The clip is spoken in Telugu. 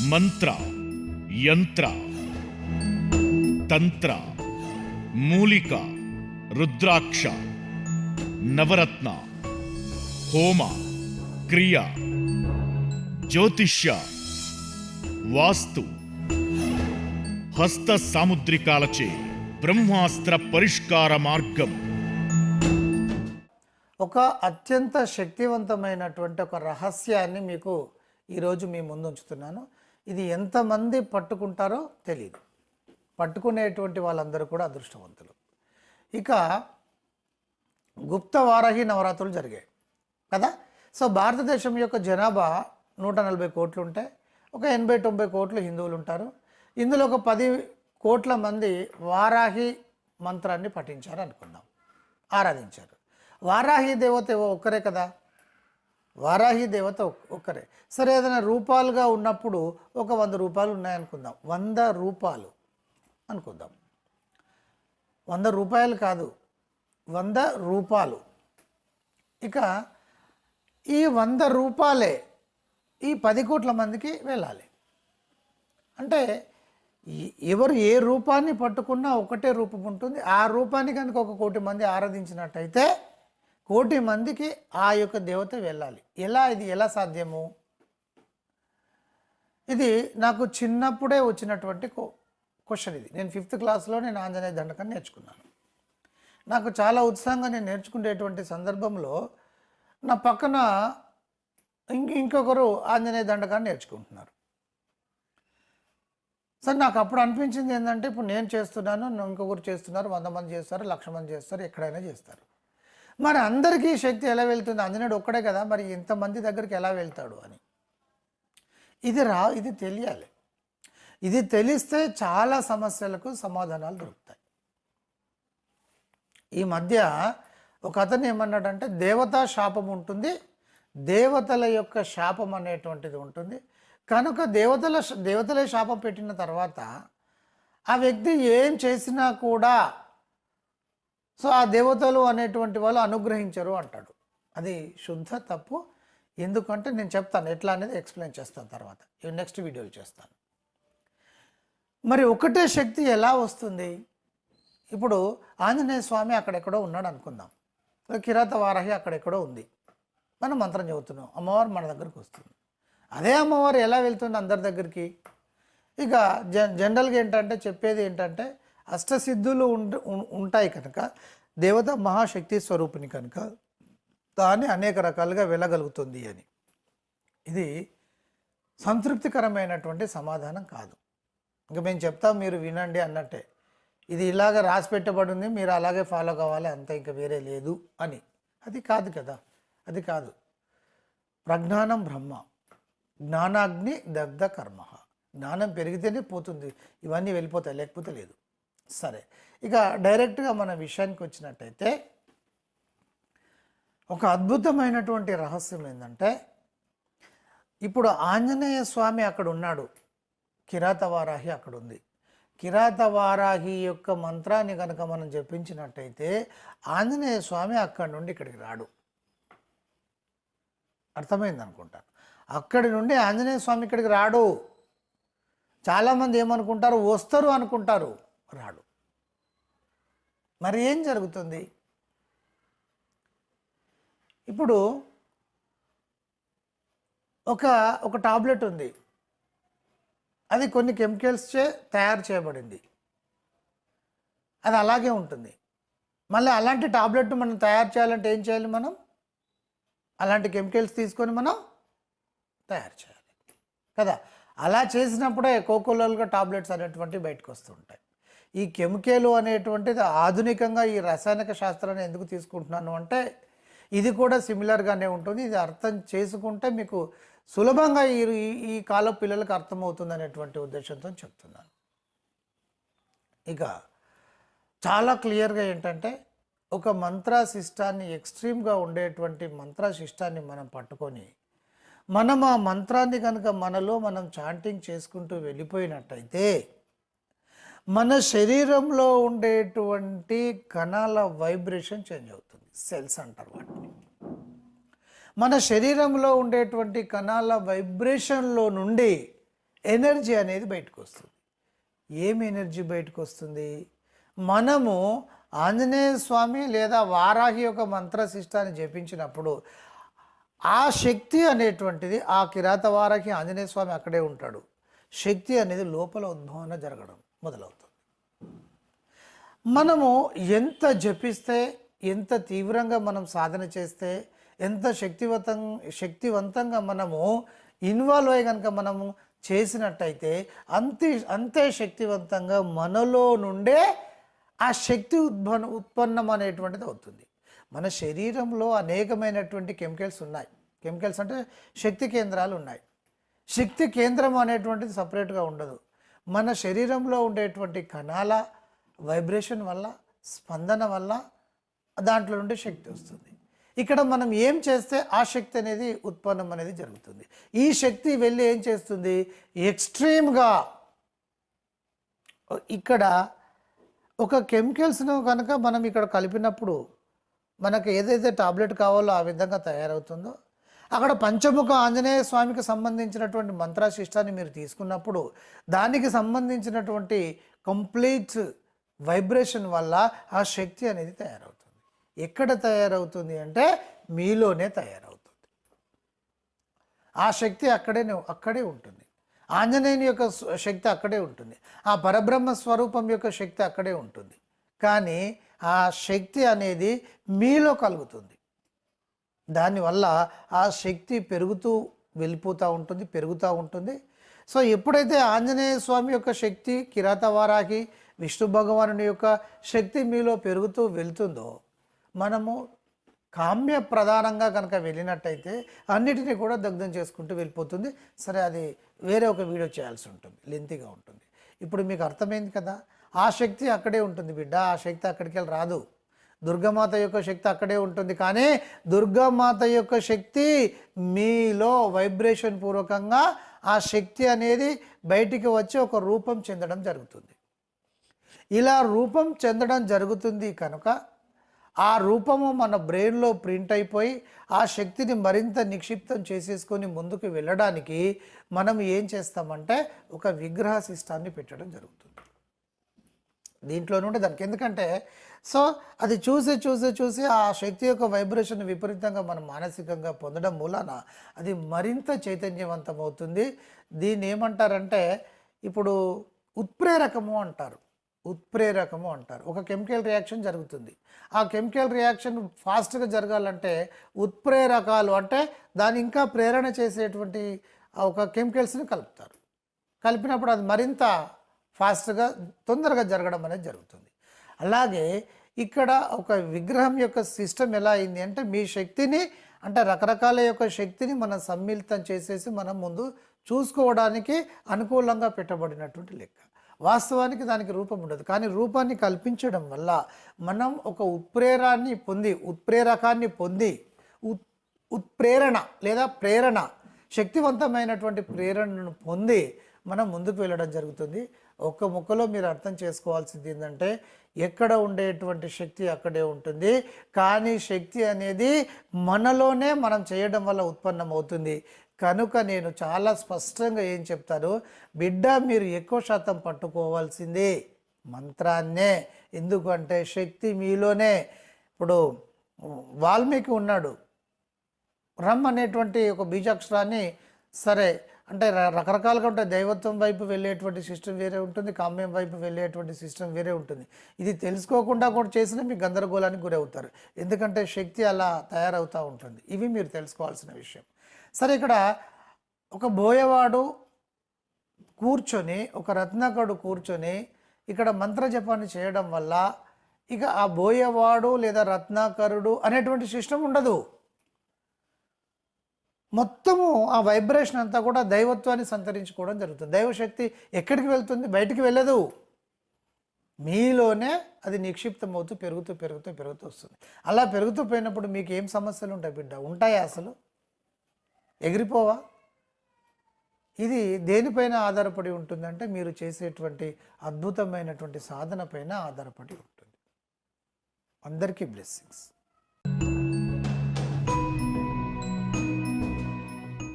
మంత్ర యంత్ర తంత్ర మూలిక రుద్రాక్ష నవరత్న హోమ క్రియ జ్యోతిష్య వాస్తు హస్త సాముద్రికాలచే బ్రహ్మాస్త్ర పరిష్కార మార్గం. ఒక అత్యంత శక్తివంతమైనటువంటి ఒక రహస్యాన్ని మీకు ఈరోజు మీ ముందు ఉంచుతున్నాను. ఇది ఎంతమంది పట్టుకుంటారో తెలియదు పట్టుకునేటువంటి వాళ్ళందరూ కూడా అదృష్టవంతులు. ఇక గుప్త వారాహి నవరాత్రులు జరిగాయి. కదా? సో భారతదేశం యొక్క జనాభా నూట నలభై కోట్లు ఉంటే ఒక ఎనభై తొంభై కోట్లు హిందువులు ఉంటారు. ఇందులో ఒక పది కోట్ల మంది వారాహి మంత్రాన్ని పఠించారు అనుకుందాం ఆరాధించారు. వారాహి దేవత ఒక్కరే కదా? వారాహి దేవత ఒక్కరే. సరే ఏదైనా రూపాలుగా ఉన్నప్పుడు ఒక వంద రూపాయలు ఉన్నాయనుకుందాం. వంద రూపాయలు అనుకుందాం. వంద రూపాయలు కాదు. వంద రూపాలు. ఇక ఈ వంద రూపాయలే ఈ పది కోట్ల మందికి వెళ్ళాలి. అంటే ఎవరు ఏ రూపాన్ని పట్టుకున్నా ఒకటే రూపం ఉంటుంది. ఆ రూపాన్ని కనుక ఒక కోటి మంది ఆరాధించినట్టయితే కోటి మందికి ఆ యొక్క దేవత వెళ్ళాలి. ఎలా ఇది? ఎలా సాధ్యము? ఇది నాకు చిన్నప్పుడే వచ్చినటువంటి క్వశ్చన్ ఇది. నేను ఫిఫ్త్ క్లాస్లో నేను ఆంజనేయ దండకం నేర్చుకున్నాను. నాకు చాలా ఉత్సాహంగా నేను నేర్చుకునేటువంటి సందర్భంలో నా పక్కన ఇంక ఇంకొకరు ఆంజనేయ దండకాన్ని నేర్చుకుంటున్నారు. సరే నాకు అప్పుడు అనిపించింది ఏంటంటే ఇప్పుడు నేను చేస్తున్నాను ఇంకొకరు చేస్తున్నారు వంద మంది చేస్తారు లక్ష మంది చేస్తారు ఎక్కడైనా చేస్తారు. మరి అందరికీ శక్తి ఎలా వెళ్తుంది? ఆంజనేయుడు ఒక్కడే కదా మరి ఇంతమంది దగ్గరికి ఎలా వెళ్తాడు అని. ఇది రా ఇది తెలియాలి. ఇది తెలిస్తే చాలా సమస్యలకు సమాధానాలు దొరుకుతాయి. ఈ మధ్య ఒక అతను ఏమన్నాడంటే దేవతా శాపం ఉంటుంది దేవతల యొక్క శాపం అనేటువంటిది ఉంటుంది. కనుక దేవతల దేవతలే శాపం పెట్టిన తర్వాత ఆ వ్యక్తి ఏం చేసినా కూడా సో ఆ దేవతలు అనేటువంటి వాళ్ళు అనుగ్రహించరు అంటాడు. అది శుద్ధ తప్పు. ఎందుకంటే నేను చెప్తాను ఎట్లా అనేది ఎక్స్ప్లెయిన్ చేస్తాను తర్వాత. నెక్స్ట్ వీడియోలు చేస్తాను. మరి ఒకటే శక్తి ఎలా వస్తుంది? ఇప్పుడు ఆంజనేయ స్వామి అక్కడెక్కడో ఉన్నాడు అనుకుందాం. కిరాత వారహి అక్కడెక్కడో ఉంది. మనం మంత్రం చదువుతున్నాం అమ్మవారు మన దగ్గరికి వస్తుంది. అదే అమ్మవారు ఎలా వెళ్తుంది అందరి దగ్గరికి? ఇక జ జనరల్గా ఏంటంటే చెప్పేది ఏంటంటే అష్టసిద్ధులు ఉం- ఉంటాయి కనుక దేవత మహాశక్తి స్వరూపిణి కనుక దాన్ని అనేక రకాలుగా వెళ్ళగలుగుతుంది అని. ఇది సంతృప్తికరమైనటువంటి సమాధానం కాదు. ఇంకా మేము చెప్తాం మీరు వినండి అన్నట్టే. ఇది ఇలాగ రాసి పెట్టబడింది మీరు అలాగే ఫాలో కావాలి అంత ఇంకా వేరే లేదు అని. అది కాదు కదా అది కాదు. ప్రజ్ఞానం బ్రహ్మ జ్ఞానాగ్ని దగ్ధ కర్మ. జ్ఞానం పెరిగితేనే పోతుంది ఇవన్నీ వెళ్ళిపోతాయి లేకపోతే లేదు. సరే. ఇక డైరెక్ట్గా మన విషయానికి వచ్చినట్టయితే ఒక అద్భుతమైనటువంటి రహస్యం ఏంటంటే ఇప్పుడు ఆంజనేయ స్వామి అక్కడ ఉన్నాడు కిరాతవారాహి అక్కడ ఉంది కిరాతవారాహి యొక్క మంత్రాన్ని కనుక మనం జపించినట్టయితే ఆంజనేయ స్వామి అక్కడి నుండి ఇక్కడికి రాడు. అర్థమైంది అనుకుంటాను అక్కడి నుండి ఆంజనేయ స్వామి ఇక్కడికి రాడు. చాలామంది ఏమనుకుంటారు? వస్తారు అనుకుంటారు. రాడు. మరి ఏం జరుగుతుంది? ఇప్పుడు ఒక ఒక టాబ్లెట్ ఉంది. అది కొన్ని కెమికల్స్ చే తయారు చేయబడింది. అది అలాగే ఉంటుంది. మళ్ళీ అలాంటి టాబ్లెట్ మనం తయారు చేయాలంటే ఏం చేయాలి మనం? అలాంటి కెమికల్స్ తీసుకొని మనం తయారు చేయాలి. కదా? అలా చేసినప్పుడే కోకోలోలుగా టాబ్లెట్స్ అనేటువంటివి బయటకు వస్తుంటాయి ఈ కెమికల్ అనేటువంటిది ఆధునికంగా ఈ రసాయనిక శాస్త్రాన్ని ఎందుకు తీసుకుంటున్నాను అంటే ఇది కూడా సిమిలర్గానే ఉంటుంది. ఇది అర్థం చేసుకుంటే మీకు సులభంగా ఈ ఈ- కాల పిల్లలకు అర్థమవుతుంది అనేటువంటి ఉద్దేశంతో చెప్తున్నాను. ఇక చాలా క్లియర్గా ఏంటంటే ఒక మంత్ర శిష్టాన్ని ఎక్స్ట్రీమ్గా ఉండేటువంటి మంత్ర శిష్టాన్ని మనం పట్టుకొని మనం ఆ మంత్రాన్ని కనుక మనలో మనం చాంటింగ్ చేసుకుంటూ వెళ్ళిపోయినట్టయితే మన శరీరంలో ఉండేటువంటి కణాల వైబ్రేషన్ చేంజ్ అవుతుంది సెల్స్ అంటారు వాటిని. మన శరీరంలో ఉండేటువంటి కణాల వైబ్రేషన్లో నుండి ఎనర్జీ అనేది బయటకు వస్తుంది. ఏమి ఎనర్జీ బయటకు వస్తుంది? మనము ఆంజనేయ స్వామి లేదా వారాహి యొక్క మంత్రశిష్టాన్ని జపించినప్పుడు ఆ శక్తి అనేటువంటిది ఆ కిరాత వారాహి ఆంజనేయ స్వామి అక్కడే ఉంటాడు. శక్తి అనేది లోపల ఉద్భవన జరగడం మొదలవుతుంది. మనము ఎంత జపిస్తే ఎంత తీవ్రంగా మనం సాధన చేస్తే ఎంత శక్తివంతం శక్తివంతంగా మనము ఇన్వాల్వ్ అయ్యి కనుక మనము చేసినట్టయితే అంతే అంతే శక్తివంతంగా మనలో నుండే ఆ శక్తి ఉద్భన ఉత్పన్నం అనేటువంటిది అవుతుంది. మన శరీరంలో అనేకమైనటువంటి కెమికల్స్ ఉన్నాయి. కెమికల్స్ అంటే శక్తి కేంద్రాలు ఉన్నాయి. శక్తి కేంద్రం అనేటువంటిది సపరేట్గా ఉండదు. మన శరీరంలో ఉండేటువంటి కణాల వైబ్రేషన్ వల్ల స్పందన వల్ల దాంట్లో నుండి శక్తి వస్తుంది. ఇక్కడ మనం ఏం చేస్తే ఆ శక్తి అనేది ఉత్పన్నం అనేది జరుగుతుంది. ఈ శక్తి వెళ్ళి ఏం చేస్తుంది? ఎక్స్ట్రీమ్గా ఇక్కడ ఒక కెమికల్స్ను కనుక మనం ఇక్కడ కలిపినప్పుడు మనకు ఏదైతే టాబ్లెట్ కావాలో ఆ విధంగా తయారవుతుందో అక్కడ పంచముఖ ఆంజనేయ స్వామికి సంబంధించినటువంటి మంత్రాశిష్టాన్ని మీరు తీసుకున్నప్పుడు దానికి సంబంధించినటువంటి కంప్లీట్ వైబ్రేషన్ వల్ల ఆ శక్తి అనేది తయారవుతుంది. ఎక్కడ తయారవుతుంది అంటే మీలోనే తయారవుతుంది. ఆ శక్తి అక్కడే అక్కడే ఉంటుంది. ఆంజనేయుని యొక్క శక్తి అక్కడే ఉంటుంది. ఆ పరబ్రహ్మ స్వరూపం యొక్క శక్తి అక్కడే ఉంటుంది. కానీ ఆ శక్తి అనేది మీలో కలుగుతుంది. దానివల్ల ఆ శక్తి పెరుగుతూ వెళ్ళిపోతూ ఉంటుంది పెరుగుతూ ఉంటుంది. సో ఎప్పుడైతే ఆంజనేయ స్వామి యొక్క శక్తి కిరాతవారాకి విష్ణు భగవానుని యొక్క శక్తి మీలో పెరుగుతూ వెళ్తుందో మనము కామ్య ప్రధానంగా కనుక వెళ్ళినట్టయితే అన్నిటినీ కూడా దగ్ధం చేసుకుంటూ వెళ్ళిపోతుంది. సరే అది వేరే ఒక వీడియో చేయాల్సి ఉంటుంది లెంతిగా ఉంటుంది. ఇప్పుడు మీకు అర్థమైంది కదా? ఆ శక్తి అక్కడే ఉంటుంది బిడ్డ ఆ శక్తి అక్కడికి వెళ్ళి రాదు. దుర్గమాత యొక్క శక్తి అక్కడే ఉంటుంది. కానీ దుర్గామాత యొక్క శక్తి మీలో వైబ్రేషన్ పూర్వకంగా ఆ శక్తి అనేది బయటికి వచ్చి ఒక రూపం చెందడం జరుగుతుంది. ఇలా రూపం చెందడం జరుగుతుంది కనుక ఆ రూపము మన బ్రెయిన్లో ప్రింట్ అయిపోయి ఆ శక్తిని మరింత నిక్షిప్తం చేసేసుకొని ముందుకు వెళ్ళడానికి మనం ఏం చేస్తామంటే ఒక విగ్రహ శిష్టాన్ని పెట్టడం జరుగుతుంది. దీంట్లో నుండి దానికి ఎందుకంటే సో అది చూసి చూసి చూసి ఆ శక్తి యొక్క వైబ్రేషన్ విపరీతంగా మనం మానసికంగా పొందడం మూలాన అది మరింత చైతన్యవంతం అవుతుంది దీన్ని ఏమంటారంటే ఇప్పుడు ఉత్ప్రేరకము అంటారు. ఉత్ప్రేరకము అంటారు. ఒక కెమికల్ రియాక్షన్ జరుగుతుంది. ఆ కెమికల్ రియాక్షన్ ఫాస్ట్గా జరగాలంటే ఉత్ప్రేరకాలు అంటే దాని ఇంకా ప్రేరణ చేసేటువంటి ఒక కెమికల్స్ని కలుపుతారు. కలిపినప్పుడు అది మరింత ఫాస్ట్గా తొందరగా జరగడం అనేది జరుగుతుంది. అలాగే ఇక్కడ ఒక విగ్రహం యొక్క సిస్టమ్ ఎలా అయింది అంటే మీ శక్తిని అంటే రకరకాల యొక్క శక్తిని మనం సమ్మిళితం చేసేసి మనం ముందు చూసుకోవడానికి అనుకూలంగా పెట్టబడినటువంటి లెక్క. వాస్తవానికి దానికి రూపం ఉండదు. కానీ రూపాన్ని కల్పించడం వల్ల మనం ఒక ఉత్ప్రేరాన్ని పొంది ఉత్ప్రేరకాన్ని పొంది ఉత్ ఉత్ప్రేరణ లేదా ప్రేరణ శక్తివంతమైనటువంటి ప్రేరణను పొంది మనం ముందుకు వెళ్ళడం జరుగుతుంది. ఒక్క ముక్కలో మీరు అర్థం చేసుకోవాల్సింది ఏంటంటే ఎక్కడ ఉండేటువంటి శక్తి అక్కడే ఉంటుంది. కానీ శక్తి అనేది మనలోనే మనం చేయడం వల్ల ఉత్పన్నం అవుతుంది కనుక నేను చాలా స్పష్టంగా ఏం చెప్తాను? బిడ్డ మీరు ఎక్కువ శాతం పట్టుకోవాల్సింది మంత్రాన్నే. ఎందుకంటే శక్తి మీలోనే. ఇప్పుడు వాల్మీకి ఉన్నాడు. రమ్ అనేటువంటి ఒక బీజాక్షరాన్ని సరే అంటే రకరకాలుగా ఉంటాయి. దైవత్వం వైపు వెళ్ళేటువంటి సిస్టమ్ వేరే ఉంటుంది కామ్యం వైపు వెళ్ళేటువంటి సిస్టమ్ వేరే ఉంటుంది. ఇది తెలుసుకోకుండా కూడా చేసినా మీ గందరగోళానికి గురవుతారు ఎందుకంటే శక్తి అలా తయారవుతూ ఉంటుంది. ఇవి మీరు తెలుసుకోవాల్సిన విషయం. సరే ఇక్కడ ఒక బోయవాడు కూర్చొని ఒక రత్నకుడు కూర్చొని ఇక్కడ మంత్రజపాన్ని చేయడం వల్ల ఇక ఆ బోయవాడు లేదా రత్నాకరుడు అనేటువంటి సిస్టమ్ ఉండదు. మొత్తము ఆ వైబ్రేషన్ అంతా కూడా దైవత్వాన్ని సంతరించుకోవడం జరుగుతుంది. దైవశక్తి ఎక్కడికి వెళ్తుంది? బయటికి వెళ్ళదు. మీలోనే అది నిక్షిప్తం అవుతూ పెరుగుతూ పెరుగుతూ పెరుగుతూ వస్తుంది. అలా పెరుగుతూ పోయినప్పుడు మీకు ఏం సమస్యలు ఉంటాయి బిడ్డ? ఉంటాయా అసలు? ఎగిరిపోవా? ఇది దేనిపైన ఆధారపడి ఉంటుందంటే మీరు చేసేటువంటి అద్భుతమైనటువంటి సాధన పైన ఆధారపడి ఉంటుంది. అందరికీ బ్లెస్సింగ్స్